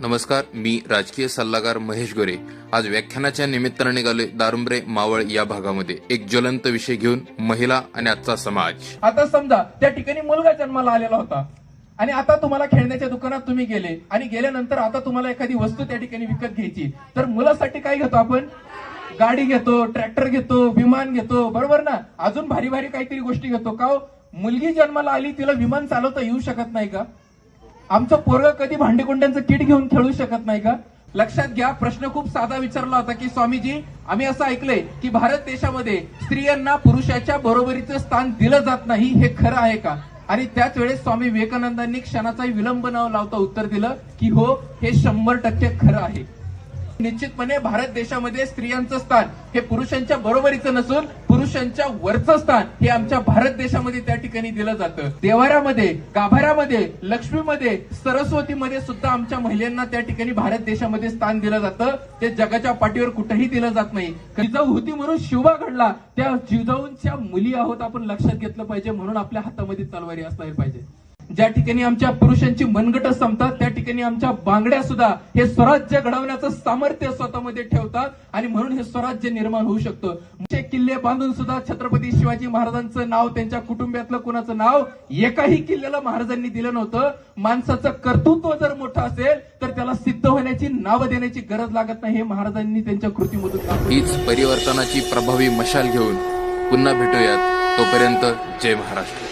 नमस्कार मी राजकीय सल्लागार महेश गोरे. आज व्याख्यानाच्या निमित्तानं निघालोय दारुंब्रे मावळ या भागामध्ये. एक ज्वलंत विषय घेऊन महिला आणि आजचा समाज. आता समजा त्या ठिकाणी मुलगा जन्माला आलेला होता. आणि आता तुम्हाला खेळण्याच्या दुकानात तुम्ही गेले. आणि गेल्यानंतर आता तुम्हाला एखादी वस्तू त्या ठिकाणी विकत घ्यायची. तर मुलासाठी काय घेतो आपण? गाडी घेतो ट्रॅक्टर घेतो विमान घेतो. बरोबर ना? अजून भारी भारी काहीतरी गोष्टी घेतो. का हो? मुलगी जन्माला आली तिला विमान चालवता येऊ शकत नाही का? आमचं पोरग कधी भांडेकुंड्यांचं किट घेऊन खेळू शकत नाही का? लक्षात घ्या प्रश्न खूप साधा विचारला होता की स्वामीजी आम्ही असं ऐकलंय की भारत देशामध्ये स्त्रियांना पुरुषाच्या बरोबरीचं स्थान दिलं जात नाही हे खरं आहे का? आणि त्याच वेळेस स्वामी विवेकानंदांनी क्षणाचाही विलंब न लावता उत्तर दिलं की हो हे शंभर टक्के खरं आहे. निश्चितपणे भारत देशामध्ये स्त्रियांचं स्थान हे पुरुषांच्या बरोबरीचं नसून पुरुषांच्या वरचं स्थान हे आमच्या भारत देशामध्ये त्या ठिकाणी दिलं जातं. देवारामध्ये गाभाऱ्यामध्ये लक्ष्मीमध्ये सरस्वतीमध्ये सुद्धा आमच्या महिलांना त्या ठिकाणी भारत देशामध्ये स्थान दिलं जातं. ते जगाच्या पाठीवर कुठेही दिलं जात नाही. जिजाऊ होती म्हणून शिवबा घडला त्या जिजाऊंच्या मुली आहोत आपण लक्षात घेतलं पाहिजे म्हणून आपल्या हातामध्ये तलवारी असायला पाहिजे. ज्या ठिकाणी आमच्या पुरुषांची मनगट संपतात त्या ठिकाणी आमच्या बांगड्या सुद्धा हे स्वराज्य घडवण्याचं सामर्थ्य स्वतःमध्ये ठेवतात आणि म्हणून हे स्वराज्य निर्माण होऊ शकतं. म्हणजे किल्ले बांधून सुद्धा छत्रपती शिवाजी महाराजांचं नाव त्यांच्या कुटुंबियातलं कुणाचं नाव एकाही किल्ल्याला महाराजांनी दिलं नव्हतं. माणसाचं कर्तृत्व जर मोठं असेल तर त्याला सिद्ध होण्याची नावं देण्याची गरज लागत नाही हे महाराजांनी त्यांच्या कृतीमधून हीच परिवर्तनाची प्रभावी मशाल घेऊन पुन्हा भेटूयात. तोपर्यंत जय महाराष्ट्र.